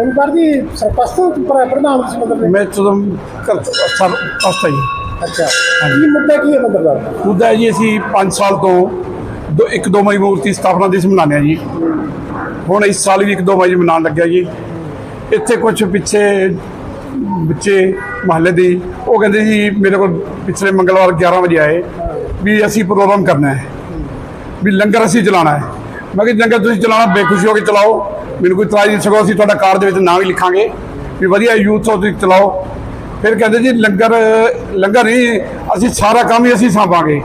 ਓਮਕਾਰ ਜੀ ਸਰਪੰਚ ਤੋਂ ਪ੍ਰ- ਪ੍ਰਧਾਨ ਇਸ ਮੰਦਰ ਦੇ ਮੈਂ ਜਦੋਂ ਕਰ ਸਰ ਅਸਤਾ ਜੀ। ਅੱਛਾ। ਕੀ ਮੁੱਦਾ ਕੀ ਹੈ ਮੰਦਰ ਦਾ? ਮੁੱਦਾ ਹੈ ਜੀ ਅਸੀਂ 5 ਸਾਲ ਤੋਂ ਦੋ ਇੱਕ ਦੋ ਮਈ ਮੂਰਤੀ ਸਥਾਪਨਾ ਦਿਵਸ ਮਨਾਉਂਦੇ ਹਾਂ ਜੀ। ਹੁਣ ਇਸ ਸਾਲ ਵੀ ਇੱਕ ਦੋ ਮਈ ਮਨਾਉਣ ਲੱਗਿਆ ਜੀ। ਇੱਥੇ ਕੁਝ ਪਿੱਛੇ ਬੱਚੇ ਮਹੱਲੇ ਦੀ ਉਹ ਕਹਿੰਦੇ ਜੀ ਮੇਰੇ ਕੋਲ ਪਿਛਲੇ ਮੰਗਲਵਾਰ 11 ਵਜੇ ਆਏ ਵੀ ਅਸੀਂ ਪ੍ਰੋਗਰਾਮ ਕਰਨਾ ਹੈ ਵੀ ਲੰਗਰ ਅਸੀਂ ਚਲਾਉਣਾ ਹੈ। ਮੈਂ ਕਿਹਾ ਲੰਗਰ ਤੁਸੀਂ ਚਲਾਉਣਾ ਬੇਖੁਸ਼ੀ ਹੋ ਕੇ ਚਲਾਓ। ਮੈਨੂੰ ਕੋਈ ਇਤਰਾਜ਼ ਨਹੀਂ ਸਕੋ ਅਸੀਂ ਤੁਹਾਡਾ ਕਾਰਡ ਦੇ ਵਿੱਚ ਨਾਂ ਵੀ ਲਿਖਾਂਗੇ। ਵੀ ਵਧੀਆ ਯੂਥ ਹੋ ਤੁਸੀਂ ਚਲਾਓ। ਫਿਰ ਕਹਿੰਦੇ ਜੀ, ਲੰਗਰ ਲੰਗਰ ਨਹੀਂ, ਅਸੀਂ ਸਾਰਾ ਕੰਮ ਹੀ ਅਸੀਂ ਸੰਭਾਂਗੇ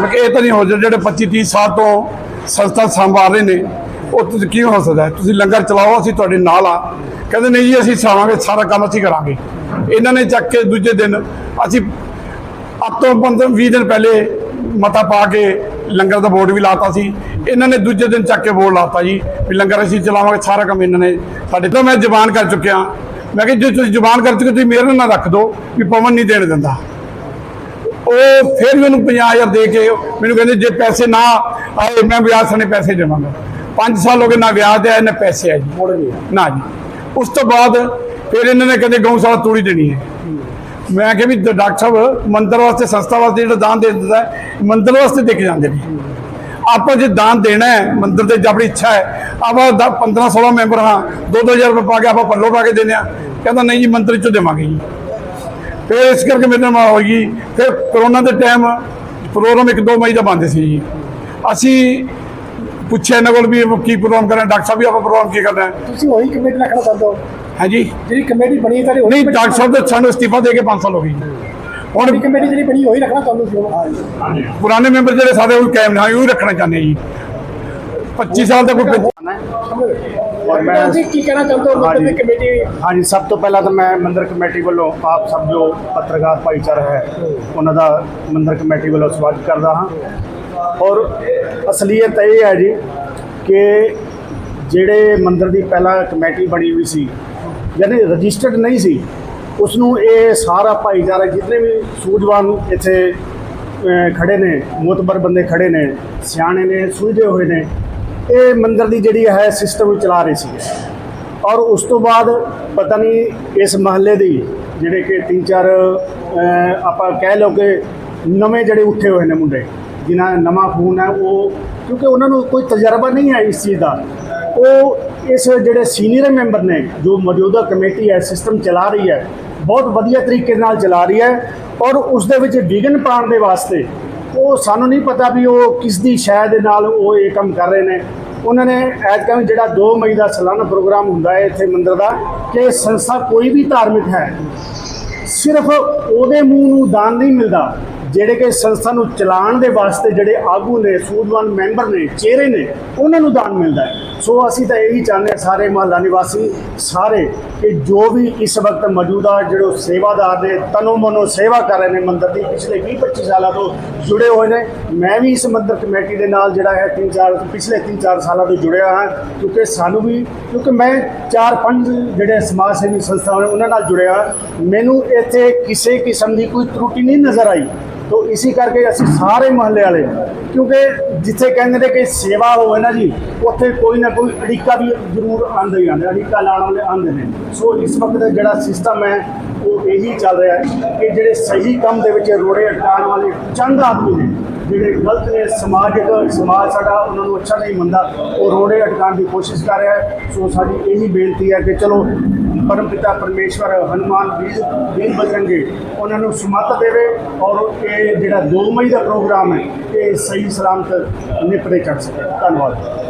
ਮੈਂ ਕਿਹਾ ਇਹ ਤਾਂ ਨਹੀਂ ਹੋ ਸਕਦਾ, ਜਿਹੜੇ 25 30 ਸਾਲ ਤੋਂ ਸੰਸਥਾ ਸੰਭਾਲ ਰਹੇ ਨੇ, ਉਹ ਤੁਸੀਂ ਕੀ ਹੋ ਸਕਦਾ ਤੁਸੀਂ ਲੰਗਰ ਚਲਾਓ, ਅਸੀਂ ਤੁਹਾਡੇ ਨਾਲ ਆ। ਕਹਿੰਦੇ ਨਹੀਂ ਜੀ, ਅਸੀਂ ਸਾਵਾਂਗੇ ਸਾਰਾ ਕੰਮ ਅਸੀਂ ਕਰਾਂਗੇ। ਇਹਨਾਂ ਨੇ ਚੱਕ ਕੇ ਦੂਜੇ ਦਿਨ ਅਸੀਂ ਅੱਜ ਤੋਂ 15 20 ਦਿਨ ਪਹਿਲੇ ਮਤਾ ਪਾ ਕੇ ਲੰਗਰ ਦਾ ਬੋਰਡ ਵੀ ਲਾਤਾ ਸੀ। ਇਹਨਾਂ ਨੇ ਦੂਜੇ ਦਿਨ ਚੱਕ ਕੇ ਬੋਰਡ ਲਾਤਾ ਜੀ ਵੀ ਲੰਗਰ ਅਸੀਂ ਚਲਾਵਾਂਗੇ ਸਾਰਾ ਕੰਮ ਇਹਨਾਂ ਨੇ ਸਾਡੇ ਤੋਂ। ਮੈਂ ਜ਼ਬਾਨ ਕਰ ਚੁੱਕਿਆ। ਮੈਂ ਕਿਹਾ ਜੇ ਤੁਸੀਂ ਜ਼ਬਾਨ ਕਰ ਚੁੱਕੇ ਤੁਸੀਂ ਮੇਰੇ ਨਾਲ ਰੱਖ ਦਿਓ ਵੀ ਪਵਨ ਨਹੀਂ ਦੇਣ ਦਿੰਦਾ। ਉਹ ਫਿਰ ਮੈਨੂੰ 50000 ਦੇ ਕੇ ਮੈਨੂੰ ਕਹਿੰਦੇ ਜੇ ਪੈਸੇ ਨਾ ਆਏ ਮੈਂ ਵਿਆਹ ਸਣੇ ਪੈਸੇ ਦੇਵਾਂਗਾ। 5 ਸਾਲ ਹੋ ਗਏ ਨਾ ਵਿਆਹ ਤੇ ਆਏ ਨਾ ਪੈਸੇ ਆਏ। ਨਾ ਜੀ। ਉਸ ਤੋਂ ਬਾਅਦ ਫਿਰ ਇਹਨਾਂ ਨੇ ਕਹਿੰਦੇ ਗਊਸ਼ਾਲਾ ਤੋੜੀ ਦੇਣੀ ਹੈ। ਮੈਂ ਕਿਹਾ ਵੀ ਡਾਕਟਰ ਸਾਹਿਬ, ਮੰਦਰ ਵਾਸਤੇ, ਸੰਸਥਾ ਵਾਸਤੇ ਜਿਹੜਾ ਦਾਨ ਦੇ ਦਿੰਦਾ ਮੰਦਰ ਵਾਸਤੇ ਦੇ ਕੇ ਜਾਂਦੇ ਨੇ। ਆਪਾਂ ਜੇ ਦਾਨ ਦੇਣਾ ਹੈ, ਮੰਦਰ ਦੇ ਜੇ ਆਪਣੀ ਇੱਛਾ ਹੈ, ਆਪਾਂ 15 16 ਮੈਂਬਰ ਹਾਂ 2-2000 ਰੁਪਏ ਪਾ ਕੇ ਆਪਾਂ ਪੱਲੋ ਪਾ ਕੇ ਦਿੰਦੇ ਆ ਕਹਿੰਦਾ, ਨਹੀਂ ਜੀ, ਮੰਦਰ ਚੋਂ ਦੇਵਾਂਗੇ ਜੀ। ਫਿਰ ਇਸ ਕਰਕੇ ਮੇਰੇ ਨਾਲ ਹੋਈ ਫਿਰ ਕਰੋਨਾ ਦੇ ਟਾਈਮ ਪ੍ਰੋਗਰਾਮ 1-2 ਮਈ ਦਾ ਬੰਦ ਸੀ ਜੀ। ਅਸੀਂ ਪੁੱਛਿਆ ਇਹਨਾਂ ਕੋਲ ਵੀ ਕੀ ਪ੍ਰੋਗਰਾਮ ਕਰਨਾ, ਡਾਕਟਰ ਸਾਹਿਬ ਵੀ ਆਪਾਂ ਪ੍ਰੋਗਰਾਮ ਕੀ ਕਰਨਾ ਤੁਸੀਂ ਉਹੀ ਕਮੇਟੀ ਰੱਖਣਾ ਚਾਹੁੰਦੇ ਹੋ ਹਾਂਜੀ। ਜਿਹੜੀ ਕਮੇਟੀ ਬਣੀ ਹੈ ਤੁਹਾਡੀ ਨਹੀਂ ਡਾਕਟਰ ਸਾਹਿਬ ਦੇ ਸਾਨੂੰ ਅਸਤੀਫਾ ਦੇ ਕੇ 5 ਸਾਲ ਹੋ ਗਏ ਹੁਣ ਕਮੇਟੀ ਜਿਹੜੀ ਬਣੀ ਉਹੀ ਰੱਖਣਾ ਉਹ ਪੁਰਾਣੇ ਮੈਂਬਰ ਜਿਹੜੇ ਸਾਡੇ ਉਹ ਕਾਇਮ ਨੇ। ਉਹ ਰੱਖਣਾ ਚਾਹੁੰਦੇ ਜੀ। 25 ਸਾਲ ਦਾ ਕੋਈ ਔਰ ਮੈਂ ਜੀ ਕੀ ਕਹਿਣਾ ਚਾਹੁੰਦੇ ਹੋ ਮੰਦਰ ਦੀ ਹਾਂਜੀ। ਕਮੇਟੀ? ਹਾਂਜੀ ਸਭ ਤੋਂ ਪਹਿਲਾਂ ਤਾਂ ਮੈਂ ਮੰਦਰ ਕਮੇਟੀ ਵੱਲੋਂ ਆਪ ਸਭ ਜੋ ਪੱਤਰਕਾਰ ਭਾਈਚਾਰਾ ਹੈ ਉਹਨਾਂ ਦਾ ਮੰਦਰ ਕਮੇਟੀ ਵੱਲੋਂ ਸਵਾਗਤ ਕਰਦਾ ਹਾਂ। ਔਰ ਅਸਲੀਅਤ ਇਹ ਹੈ ਜੀ ਕਿ ਜਿਹੜੇ ਮੰਦਰ ਦੀ ਪਹਿਲਾਂ ਕਮੇਟੀ ਬਣੀ ਹੋਈ ਸੀ ਯਾਨੀ ਰਜਿਸਟਰਡ ਨਹੀਂ ਸੀ ਉਸ ਨੂੰ ਇਹ ਸਾਰਾ ਭਾਈਚਾਰਾ ਜਿੰਨੇ ਵੀ ਸੂਝਵਾਨ ਇੱਥੇ ਅਹ, ਖੜੇ ਨੇ ਮੋਤਬਰ ਬੰਦੇ ਖੜੇ ਨੇ ਸਿਆਣੇ ਨੇ ਸੂਝੇ ਹੋਏ ਨੇ ਇਹ ਮੰਦਰ ਦੀ ਜਿਹੜੀ ਹੈ ਸਿਸਟਮ ਚਲਾ ਰਹੀ ਸੀ। ਔਰ ਉਸ ਤੋਂ ਬਾਅਦ ਪਤਾ ਨਹੀਂ ਇਸ ਮਹੱਲੇ ਦੀ ਜਿਹੜੇ ਕਿ ਤਿੰਨ ਚਾਰ ਆਪਾਂ ਕਹਿ ਲਓ ਕਿ ਨਵੇਂ ਜਿਹੜੇ ਉੱਠੇ ਹੋਏ ਨੇ ਮੁੰਡੇ ਜਿਨ੍ਹਾਂ ਦਾ ਨਵਾਂ ਖੂਨ ਹੈ ਉਹ ਕਿਉਂਕਿ ਉਹਨਾਂ ਨੂੰ ਕੋਈ ਤਜਰਬਾ ਨਹੀਂ ਹੈ ਇਸ ਚੀਜ਼ ਦਾ। ਉਹ ਇਸ ਜਿਹੜੇ ਸੀਨੀਅਰ ਮੈਂਬਰ ਨੇ ਜੋ ਮੌਜੂਦਾ ਕਮੇਟੀ ਹੈ, ਸਿਸਟਮ ਚਲਾ ਰਹੀ ਹੈ, ਬਹੁਤ ਵਧੀਆ ਤਰੀਕੇ ਨਾਲ ਚਲਾ ਰਹੀ ਹੈ ਔਰ ਉਸ ਦੇ ਵਿੱਚ ਵਿਘਨ ਪਾਉਣ ਦੇ ਵਾਸਤੇ ਉਹ ਸਾਨੂੰ ਨਹੀਂ ਪਤਾ ਵੀ ਉਹ ਕਿਸ ਦੀ ਸ਼ਾਇਦ ਦੇ ਨਾਲ ਉਹ ਇਹ ਕੰਮ ਕਰ ਰਹੇ ਨੇ। ਉਹਨਾਂ ਨੇ ਐਤਕਾਂ ਵੀ ਜਿਹੜਾ 2 ਮਈ ਦਾ ਸਾਲਾਨਾ ਪ੍ਰੋਗਰਾਮ ਹੁੰਦਾ ਹੈ ਇੱਥੇ ਮੰਦਰ ਦਾ ਕਿ ਸੰਸਥਾ ਕੋਈ ਵੀ ਧਾਰਮਿਕ ਹੈ, ਸਿਰਫ ਉਹਦੇ ਮੂੰਹ ਨੂੰ ਦਾਨ ਨਹੀਂ ਮਿਲਦਾ। ਜਿਹੜੇ ਕਿ ਸੰਸਥਾ ਨੂੰ ਚਲਾਉਣ ਦੇ ਵਾਸਤੇ ਜਿਹੜੇ ਆਗੂ ਨੇ ਸੂਝਵਾਨ ਮੈਂਬਰ ਨੇ ਚਿਹਰੇ ਨੇ, ਉਹਨਾਂ ਨੂੰ ਦਾਨ ਮਿਲਦਾ ਹੈ। ਸੋ ਅਸੀਂ ਤਾਂ ਇਹੀ ਚਾਹੁੰਦੇ ਹਾਂ ਸਾਰੇ ਮਹੱਲਾ ਨਿਵਾਸੀ, ਸਾਰੇ ਕਿ ਜੋ ਵੀ ਇਸ ਵਕਤ ਮੌਜੂਦਾ ਜਿਹੜੇ ਸੇਵਾਦਾਰ ਨੇ, ਤਨੋ ਮਨੋ ਸੇਵਾ ਕਰ ਰਹੇ ਨੇ ਮੰਦਰ ਦੀ, ਪਿਛਲੇ 20 25 ਸਾਲਾਂ ਤੋਂ ਜੁੜੇ ਹੋਏ ਨੇ। ਮੈਂ ਵੀ ਇਸ ਮੰਦਰ ਕਮੇਟੀ ਦੇ ਨਾਲ ਜਿਹੜਾ ਹੈ ਤਿੰਨ ਚਾਰ, ਪਿਛਲੇ 3-4 ਸਾਲਾਂ ਤੋਂ ਜੁੜਿਆ ਹਾਂ, ਕਿਉਂਕਿ ਸਾਨੂੰ ਵੀ, ਕਿਉਂਕਿ ਮੈਂ 4-5 ਜਿਹੜੇ ਸਮਾਜ ਸੇਵੀ ਸੰਸਥਾਵਾਂ ਨੇ, ਉਹਨਾਂ ਨਾਲ ਜੁੜਿਆ ਹਾਂ। ਮੈਨੂੰ ਇੱਥੇ ਕਿਸੇ ਕਿਸਮ ਦੀ ਕੋਈ ਤਰੁੱਟੀ ਨਹੀਂ ਨਜ਼ਰ ਆਈ। ਤੋ ਇਸੇ ਕਰਕੇ ਅਸੀਂ ਸਾਰੇ ਮਹੱਲੇ ਵਾਲੇ, ਕਿਉਂਕਿ ਜਿੱਥੇ ਕਹਿੰਦੇ ਨੇ ਕਿ ਸੇਵਾ ਹੋਵੇ ਨਾ ਜੀ, ਉੱਥੇ ਕੋਈ ਨਾ ਕੋਈ ਅੜਿੱਕਾ ਵੀ ਜ਼ਰੂਰ ਆਉਂਦੇ ਹੀ ਆਉਂਦੇ, ਅੜਿੱਕਾ ਲਾਉਣ ਵਾਲੇ ਆਉਂਦੇ ਨੇ। ਸੋ ਇਸ ਵਕਤ ਜਿਹੜਾ ਸਿਸਟਮ ਹੈ, ਉਹ ਇਹੀ ਚੱਲ ਰਿਹਾ ਹੈ ਕਿ ਜਿਹੜੇ ਸਹੀ ਕੰਮ ਦੇ ਵਿੱਚ ਰੋੜੇ ਅਟਕਾਉਣ ਵਾਲੇ ਚੰਦ ਆਦਮੀ ਨੇ, ਜਿਹੜੇ ਗਲਤ ਨੇ ਸਮਾਜਿਕ ਸਮਾਜ ਸਾਡਾ ਉਹਨਾਂ ਨੂੰ ਅੱਛਾ ਨਹੀਂ ਮੰਨਦਾ, ਉਹ ਰੋੜੇ ਅਟਕਾਉਣ ਦੀ ਕੋਸ਼ਿਸ਼ ਕਰ ਰਿਹਾ ਹੈ। ਸੋ ਸਾਡੀ ਇਹੀ ਬੇਨਤੀ ਹੈ ਕਿ ਚਲੋ ਪਰਮ ਪਿਤਾ ਪਰਮੇਸ਼ਵਰ ਹਨੂਮਾਨ ਵੀਰ ਵੀਰ ਬਜਰੰਗੇ ਉਹਨਾਂ ਨੂੰ ਸਮਤ ਦੇਵੇ ਔਰ ਇਹ ਜਿਹੜਾ 2 ਮਈ ਦਾ ਪ੍ਰੋਗਰਾਮ ਹੈ, ਇਹ ਸਹੀ ਸਲਾਮਤ ਨਿਪਰੇ ਕਰ ਸਕੇ। ਧੰਨਵਾਦ।